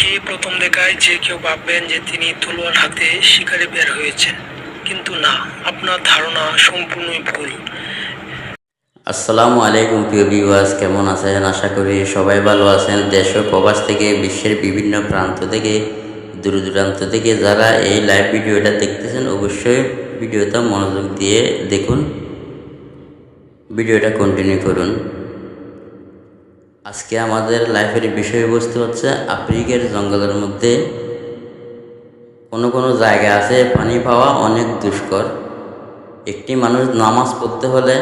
ঠিকই প্রথম দেখায় যে কেউ ভাববেন যে তিনি তলোয়ার হাতে শিকারে বের হয়েছেন? কিন্তু না, আপনার ধারণা সম্পূর্ণই ভুল। আসসালামু আলাইকুম, প্রিয় ভিউয়ার্স কেমন আছেন? আশা করি সবাই ভালো আছেন। দেশ ও প্রবাস থেকে, বিশ্বের বিভিন্ন প্রান্ত থেকে দূর দূরান্ত থেকে যারা এই লাইভ ভিডিওটা দেখতেছেন, অবশ্যই ভিডিওটা মনোযোগ দিয়ে দেখুন। ভিডিওটা কন্টিনিউ করুন। আজকে আমাদের লাইফের বিষয়বস্তু হচ্ছে আফ্রিকার জঙ্গলের মধ্যে কোনো কোনো জায়গা আছে, পানি পাওয়া অনেক দুষ্কর। একটি মানুষ নামাজ পড়তে হলে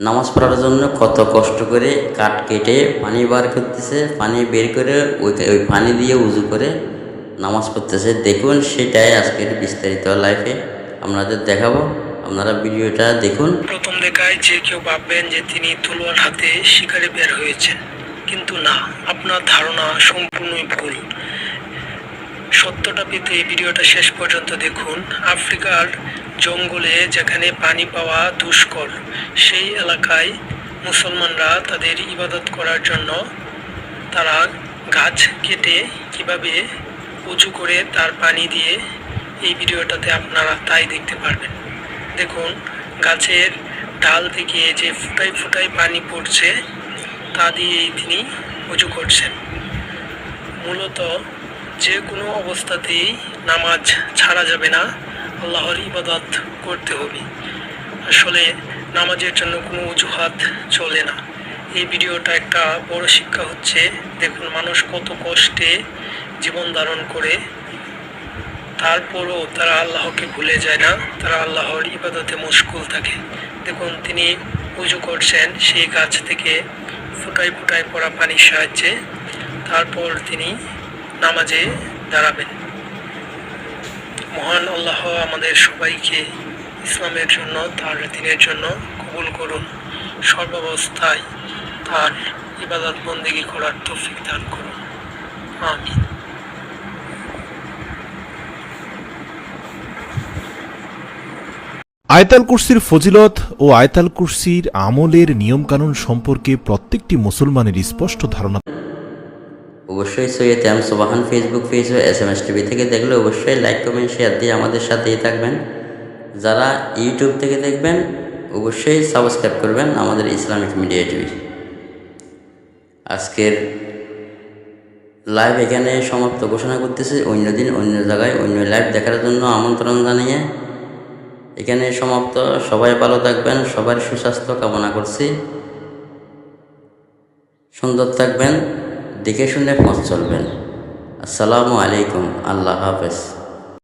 নামাজ পড়ার জন্য কত কষ্ট করে কাঠ কেটে পানি বার করতেছে, পানি বের করে ওই ওই পানি দিয়ে উজু করে নামাজ পড়তেছে। দেখুন, সেটাই আজকের বিস্তারিত লাইফে আপনাদের দেখাবো। আপনারা ভিডিওটা দেখুন। প্রথম দেখায় যে কেউ ভাববেন যে তিনি তলোয়ার হাতে শিকারে বের হয়েছেন। কিন্তু না, আপনার ধারণা সম্পূর্ণই ভুল। সত্যটা পেতে এই ভিডিওটা শেষ পর্যন্ত দেখুন। আফ্রিকার জঙ্গলে যেখানে পানি পাওয়া দুষ্কর, সেই এলাকায় মুসলমানরা তাদের ইবাদত করার জন্য তারা গাছ কেটে কীভাবে উঁচু করে তার পানি দিয়ে এই ভিডিওটাতে আপনারা তাই দেখতে পারবেন। দেখুন, গাছের ডাল থেকে যে ফুটাই ফুটাই পানি পড়ছে, তা দিয়েই তিনি উঁচু করছেন। মূলত যে কোনো অবস্থাতেই নামাজ ছাড়া যাবে না, আল্লাহর ইবাদত করতে হবে। আসলে নামাজের জন্য কোনো অজুহাত চলে না। এই ভিডিওটা একটা বড় শিক্ষা হচ্ছে, দেখুন মানুষ কত কষ্টে জীবন ধারণ করে তারপরও তারা আল্লাহকে ভুলে যায় না, তারা আল্লাহর ইবাদতে মুশকুল থাকে। দেখুন, তিনি উজু করছেন সেই গাছ থেকে ফুটাই ফুটাই পড়া পানির সাহায্যে। তারপর তিনি নামাজে দাঁড়াবেন। মহান আল্লাহ আমাদের সবাইকে ইসলামের জন্য, তার দিনের জন্য কবুল করুন। সর্বাবস্থায় তার ইবাদত বন্দিগি করার তৌফিক দান করুন। আমিন। আয়তাল কুরসির ফজিলত ও আয়তাল কুরসির আমলের নিয়মকানুন সম্পর্কে প্রত্যেকটি মুসলমানের স্পষ্ট ধারণা। অবশ্যই Syed M Sobhan Facebook page ও এস এম এস টিভি থেকে দেখলে অবশ্যই লাইক, কমেন্ট, শেয়ার দিয়ে আমাদের সাথেই থাকবেন। যারা ইউটিউব থেকে দেখবেন, অবশ্যই সাবস্ক্রাইব করবেন আমাদের ইসলামিক মিডিয়া টিভি। আজকের লাইভ এখানে সমাপ্ত ঘোষণা করতেছে। অন্য দিন অন্য জায়গায় অন্য লাইভ দেখার জন্য আমন্ত্রণ জানিয়ে এখানে সমাপ্ত। সবাই ভালো থাকবেন, সবার সুস্বাস্থ্য কামনা করছি। সুন্দর থাকবেন, দেখে শুনে পথ চলবেন। আসসালামু আলাইকুম, আল্লাহ হাফেজ।